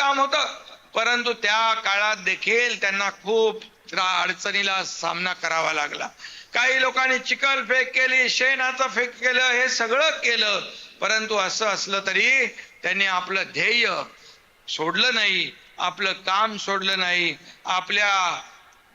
काम होतं. परंतु त्या काळात देखील त्यांना खूप अडचणीला सामना करावा लागला. काही लोकांनी चिखल फेक केली शेणाचं फेक केलं हे सगळं केलं. परंतु असं असलं तरी त्यांनी आपलं ध्येय सोडलं नाही. आपलं काम सोडलं नाही. आपल्या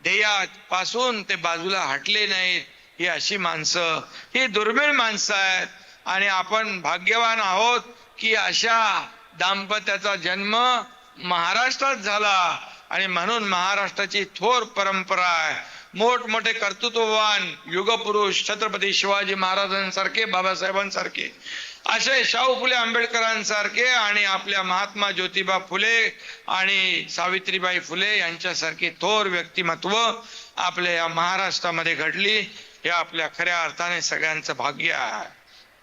ध्येयापासून ते बाजूला हटले नाहीत. ही अशी माणसं ही दुर्मिळ माणसं आहेत. आणि आपण भाग्यवान आहोत की अशा दाम्पत्याचा जन्म महाराष्ट्रात झाला आणि म्हणून महाराष्ट्राची थोर परंपरा आहे. मोठमोठे कर्तृत्ववान युगपुरुष छत्रपती शिवाजी महाराजांसारखे बाबासाहेबांसारखे असे शाहू फुले आंबेडकरांसारखे आणि आपल्या महात्मा ज्योतिबा फुले आणि सावित्रीबाई फुले यांच्यासारखे थोर व्यक्तिमत्व आपल्या या महाराष्ट्रामध्ये घडली. हे आपल्या खऱ्या अर्थाने सगळ्यांचं भाग्य आहे.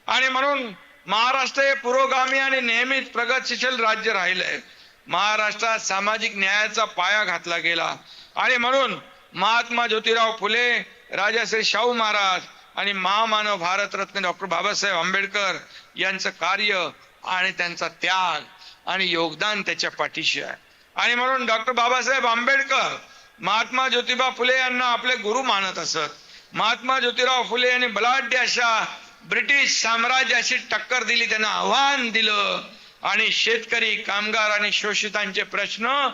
आणि म्हणून महाराष्ट्र हे पुरोगामी आणि नेहमीच प्रगतशील राज्य राहिलंय. महाराष्ट्रात सामाजिक न्यायाचा पाया घातला गेला. आणि म्हणून महात्मा ज्योतिराव फुले राजाश्री शाहू महाराज आणि महामानव भारतरत्न डॉक्टर बाबासाहेब आंबेडकर यांचं कार्य आणि त्यांचा त्याग आणि योगदान त्याच्या पाठीशी आहे. आणि म्हणून डॉक्टर बाबासाहेब आंबेडकर महात्मा ज्योतिबा फुले यांना आपले गुरु मानत असत. महात्मा ज्योतिराव फुले यांनी बलाढ्य अशा ब्रिटिश साम्राज्याशी टक्कर दिली त्यांना आव्हान दिलं. आणि शेतकरी कामगार आणि शोषितांचे प्रश्न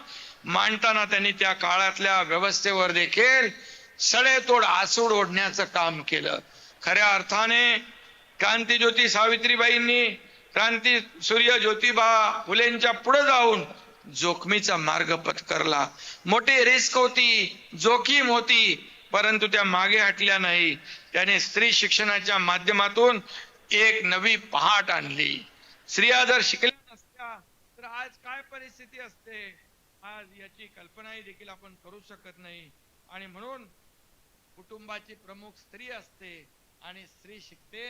मांडताना त्यांनी त्या काळातल्या व्यवस्थेवर देखील सडेतोड आसूड ओढण्याचं काम केलं. खऱ्या अर्थाने क्रांतीज्योती सावित्रीबाईंनी क्रांती सूर्य ज्योतिबा फुलेंच्या पुढे जाऊन जोखमीचा मार्ग पत्करला. मोठी रिस्क होती जोखीम होती परंतु त्या मागे हटल्या नाही. त्याने स्त्री शिक्षणाच्या माध्यमातून एक नवी पहाट आणली. स्त्रिया जर शिकल्या आज काय परिस्थिती असते आज याची कल्पनाही देखील आपण करू शकत नाही. आणि म्हणून कुटुंबाची प्रमुख स्त्री असते आणि स्त्री शिकते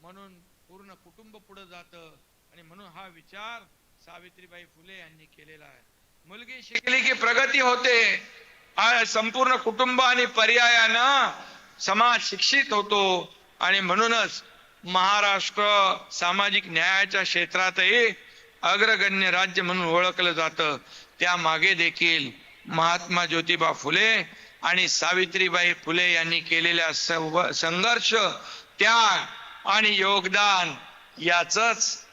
म्हणून पूर्ण कुटुंब पुढे जातं. आणि म्हणून हा विचार सावित्रीबाई फुले यांनी केलेला आहे. मुलगी शिकली की प्रगती होते. संपूर्ण कुटुंब आणि पर्यायानं समाज शिक्षित होतो. आणि म्हणूनच महाराष्ट्र सामाजिक न्यायाच्या क्षेत्रातही अग्रगण्य राज्य म्हणून ओळखलं जातं. त्या मागे देखील महात्मा ज्योतिबा फुले आणि सावित्रीबाई फुले यांनी केलेल्या संघर्ष त्याग आणि योगदान याच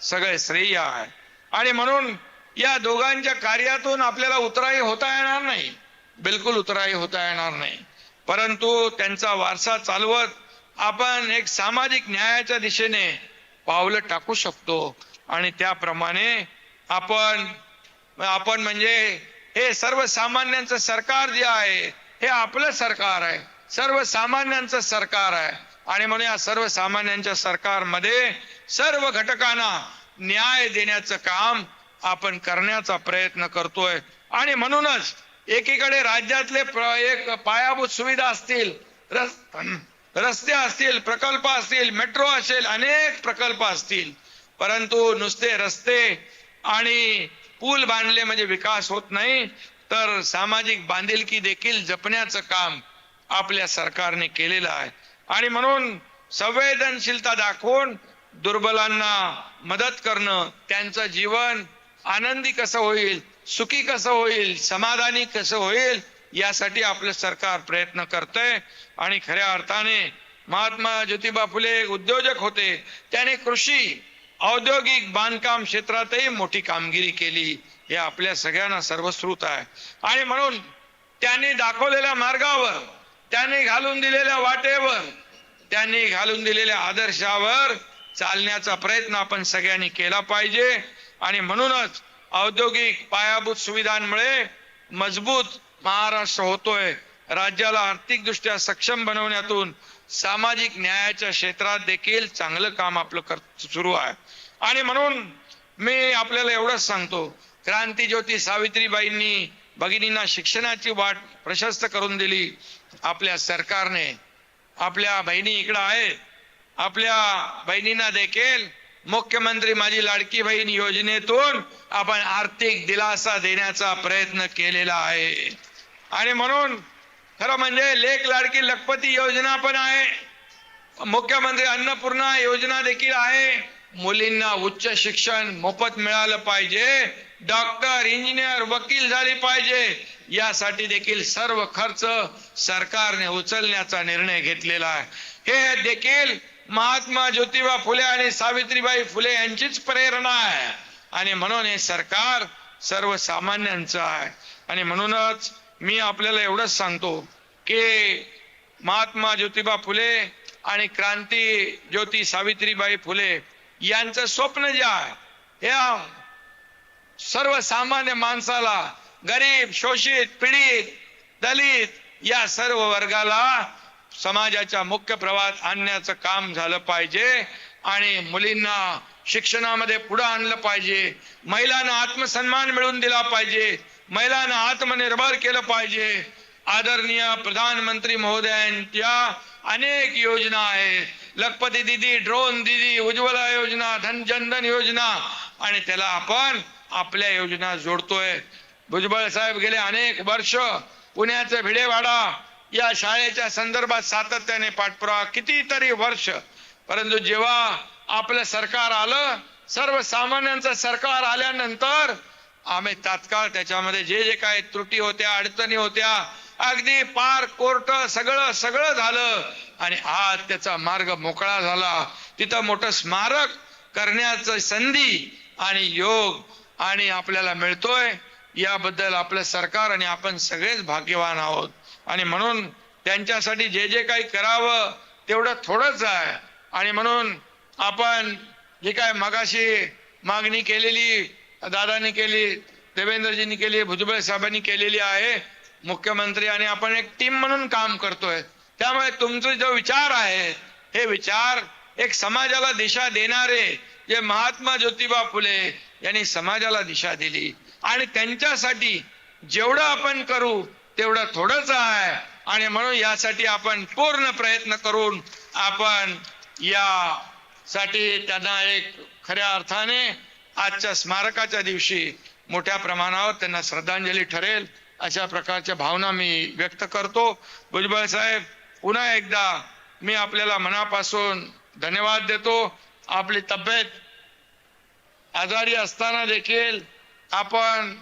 सगळे श्रेय आहे. आणि म्हणून या दोघांच्या कार्यातून आपल्याला उतराई होता येणार नाही. बिलकुल उतराई होता येणार नाही. परंतु त्यांचा वारसा चालवत आपण एक सामाजिक न्यायाच्या दिशेने पावलं टाकू शकतो. आणि त्याप्रमाणे आपण आपण म्हणजे हे सर्वसामान्यांचं सरकार जे आहे हे आपलं सरकार आहे. सर्वसामान्यांचं सरकार आहे. आणि म्हणून या सर्वसामान्यांच्या सरकारमध्ये सर्व घटकांना न्याय देण्याचं काम आपण करण्याचा प्रयत्न करतोय. आणि म्हणूनच एकीकडे राज्यातले प्र- एक पायाभूत सुविधा असतील रस्ते असतील प्रकल्प असतील मेट्रो असेल अनेक प्रकल्प असतील. परंतु नुसते रस्ते आणि पूल बांधले म्हणजे विकास होत नाही तर सामाजिक बांधिलकी देखील जपण्याचं काम आपल्या सरकारने केलेलं आहे. आणि म्हणून संवेदनशीलता दाखवून दुर्बलांना मदत करणं त्यांचं जीवन आनंदी कसं होईल सुखी कसं होईल समाधानी कसं होईल यासाठी आपलं सरकार प्रयत्न करतंय. आणि खऱ्या अर्थाने महात्मा ज्योतिबा फुले उद्योजक होते. त्याने कृषी औद्योगिक बांधकाम क्षेत्रातही मोठी कामगिरी केली. हे आपल्या सगळ्यांना सर्वश्रुत आहे. आणि म्हणून त्यांनी दाखवलेल्या मार्गावर त्यांनी घालून दिलेल्या वाटेवर त्यांनी घालून दिलेल्या आदर्शावर चालण्याचा प्रयत्न आपण सगळ्यांनी केला पाहिजे. आणि म्हणूनच औद्योगिक पायाभूत सुविधांमुळे मजबूत महाराष्ट्र होतोय. राज्याला आर्थिकदृष्ट्या सक्षम बनवण्यातून सामाजिक न्यायाच्या क्षेत्रात देखील चांगलं काम आपलं कर सुरू आहे. आणि म्हणून मी आपल्याला एवढंच सांगतो क्रांती ज्योती सावित्रीबाईंनी भगिनींना शिक्षणाची वाट प्रशस्त करून दिली. आपल्या सरकारने आपल्या बहिणी इकडं आहे. आपल्या बहिणींना देखील मुख्यमंत्री माझी लाडकी बहीण योजनेतून आपण आर्थिक दिलासा देण्याचा प्रयत्न केलेला आहे. आणि म्हणून खरं म्हणजे लेख लाडकी लखपती योजना पण आहे. मुख्यमंत्री अन्नपूर्णा योजना देखील आहे. मुलींना उच्च शिक्षण मोफत मिळालं पाहिजे. डॉक्टर इंजिनियर वकील झाली पाहिजे. यासाठी देखील सर्व खर्च सरकारने उचलण्याचा निर्णय घेतलेला आहे. हे देखील महात्मा ज्योतिबा फुले आणि सावित्रीबाई फुले यांचीच प्रेरणा आहे. आणि म्हणून हे सरकार सर्वसामान्यांचं आहे. आणि म्हणूनच मी आपल्याला एवढंच सांगतो की महात्मा ज्योतिबा फुले आणि क्रांती ज्योती सावित्रीबाई फुले यांचं स्वप्न जे आहे या सर्वसामान्य माणसाला गरीब शोषित पीडित दलित या सर्व वर्गाला समाजाच्या मुख्य प्रवाहात आणण्याचं काम झालं पाहिजे आणि मुलींना शिक्षणामध्ये पुढे आणलं पाहिजे. महिलांना आत्मसन्मान मिळवून दिला पाहिजे. महिलांना आत्मनिर्भर केलं पाहिजे. आदरणीय प्रधानमंत्री महोदयांच्या अनेक योजना आहेत. लखपती दिदी ड्रोन दिदी उज्ज्वला योजना धन जनधन योजना आणि त्याला आपण आपल्या योजना जोडतोय. भुजबळ साहेब गेले अनेक वर्ष. पुण्याचे भिडेवाडा या शाळेच्या संदर्भात सातत्याने पाठपुरावा कितीतरी वर्ष. परंतु जेव्हा आपलं सरकार आलं सर्वसामान्यांचं सरकार आल्यानंतर आम्ही तात्काळ त्याच्यामध्ये जे जे काही त्रुटी होत्या अडचणी होत्या अगदी पार कोर्ट सगळं सगळं झालं. आणि आज त्याचा मार्ग मोकळा झाला. तिथं मोठं स्मारक करण्याचं संधी आणि योग आणि आपल्याला मिळतोय याबद्दल आपलं सरकार आणि आपण सगळेच भाग्यवान आहोत. आणि म्हणून त्यांच्यासाठी जे जे काही करावं तेवढं थोडंच आहे. आणि म्हणून आपण जे काय मगाशी मागणी केलेली दादांनी केली देवेंद्रजींनी केली भुजबळ साहेबांनी केलेली आहे. मुख्यमंत्री आणि आपण एक टीम म्हणून काम करतोय. त्यामुळे तुमचे जो विचार आहे हे विचार एक समाजाला दिशा देणारे जे महात्मा ज्योतिबा फुले यांनी समाजाला दिशा दिली. आणि त्यांच्यासाठी जेवढं आपण करू तेवढं थोडंच आहे. आणि म्हणून यासाठी आपण पूर्ण प्रयत्न करून आपण या साठी त्यांना एक खऱ्या अर्थाने आजच्या स्मारकाच्या दिवशी मोठ्या प्रमाणावर त्यांना श्रद्धांजली ठरेल अशा प्रकारच्या भावना मी व्यक्त करतो. भुजबळ साहेब पुन्हा एकदा मी आपल्याला मनापासून धन्यवाद देतो. आपली तब्येत आजारी असताना देखील आपण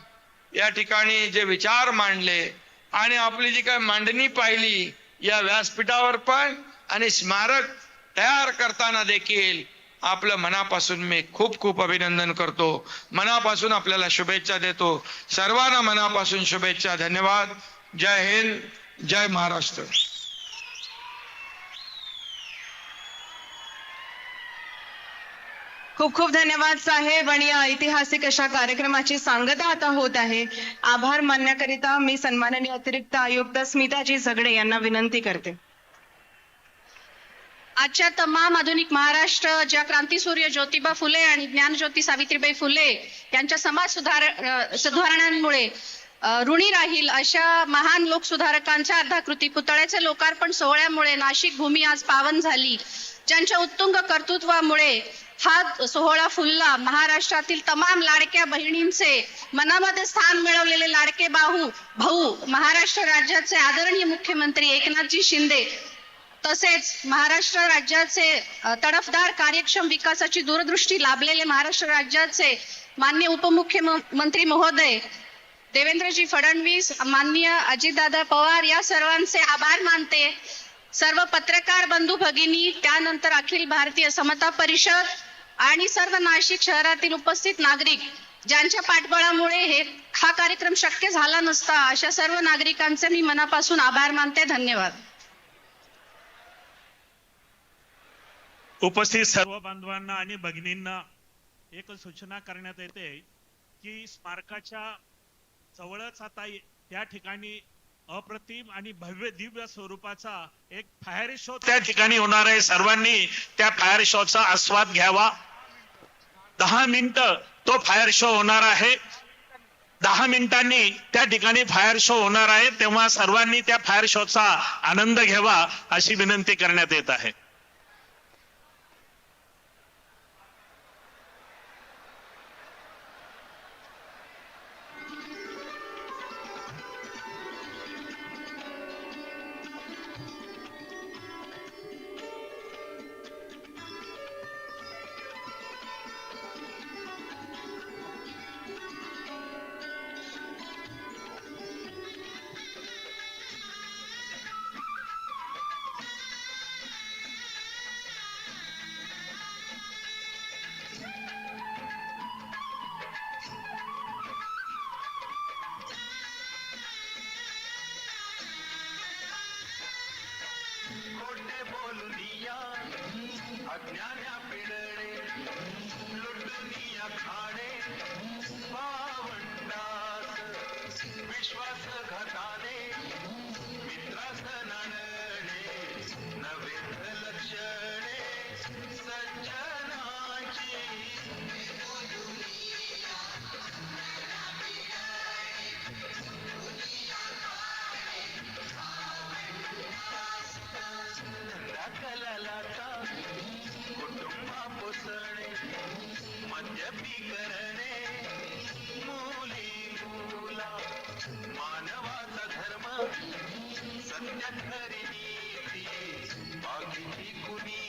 या ठिकाणी जे विचार मांडले आणि आपली जी काही मांडणी पाहिली या व्यासपीठावर पण आणि स्मारक तयार करताना देखील आपलं मनापासून मी खूप खूप अभिनंदन करतो. मनापासून आपल्याला शुभेच्छा देतो. सर्वांना मनापासून शुभेच्छा धन्यवाद. जय हिंद जय महाराष्ट्र. खूप खूप धन्यवाद साहेब आणि या ऐतिहासिक अशा कार्यक्रमाची सांगता आता होत आहे. आभार मानण्याकरिता मी सन्माननीय अतिरिक्त आयुक्त स्मिताजी झगडे यांना विनंती करते. आजच्या तमाम आधुनिक महाराष्ट्र ज्या क्रांतीसूर्य ज्योतिबा फुले आणि ज्ञानज्योती सावित्रीबाई फुले यांच्या समाज सुधार सुधारणांमुळे ऋणी राहील अशा महान लोकसुधारकांच्या अर्धाकृती पुतळ्याचे लोकार्पण सोहळ्यामुळे नाशिक भूमी आज पावन झाली. ज्यांच्या उत्तुंग कर्तृत्वामुळे हा सोहळा फुलला. महाराष्ट्रातील तमाम लाडक्या बहिणींचे मनामध्ये स्थान मिळवलेले लाडके बाहू भाऊ महाराष्ट्र राज्याचे आदरणीय मुख्यमंत्री एकनाथजी शिंदे तसेच महाराष्ट्र राज्याचे तडफदार कार्यक्षम विकासाची दूरदृष्टी लाभलेले महाराष्ट्र राज्याचे मान्य उपमुख्यमंत्री महोदय देवेंद्रजी फडणवीस माननीय अजितदादा पवार या सर्वांचे आभार मानते. सर्व पत्रकार बंधू भगिनी त्यानंतर अखिल भारतीय समता परिषद आणि सर्व नाशिक शहरातील उपस्थित नागरिक ज्यांच्या पाठबळामुळे हे हा कार्यक्रम शक्य झाला नसता अशा सर्व नागरिकांचे मी मनापासून आभार मानते. धन्यवाद. उपस्थित सर्व बांधवांना आणि भगिनींना एक सूचना करण्यात येते की स्मारकाच्या जवळच आता या ठिकाणी अप्रतिम आणि भव्य दिव्य स्वरूपाचा एक फायर शो त्या ठिकाणी होणार आहे. सर्वांनी त्या फायर शोचा आस्वाद घ्यावा. दहा मिनिटं तो फायर शो होणार आहे. दहा मिनिटांनी त्या ठिकाणी फायर शो होणार आहे. तेव्हा सर्वांनी त्या फायर शोचा आनंद घ्यावा अशी विनंती करण्यात येत आहे. जपी करणे मुली मुला मानवाचा धर्म सत्य खरी नीती बाकीची कुणी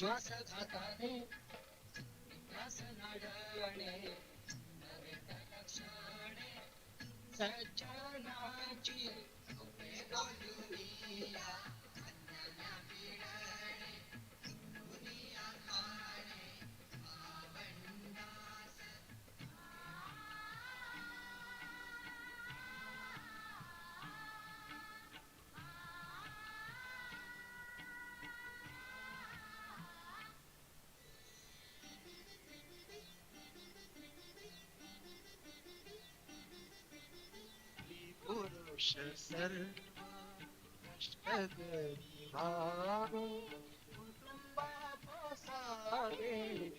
श्वास घाताने विकास नाडणे सज्जनाची बोलवी I'm Harun Kutumba Pasare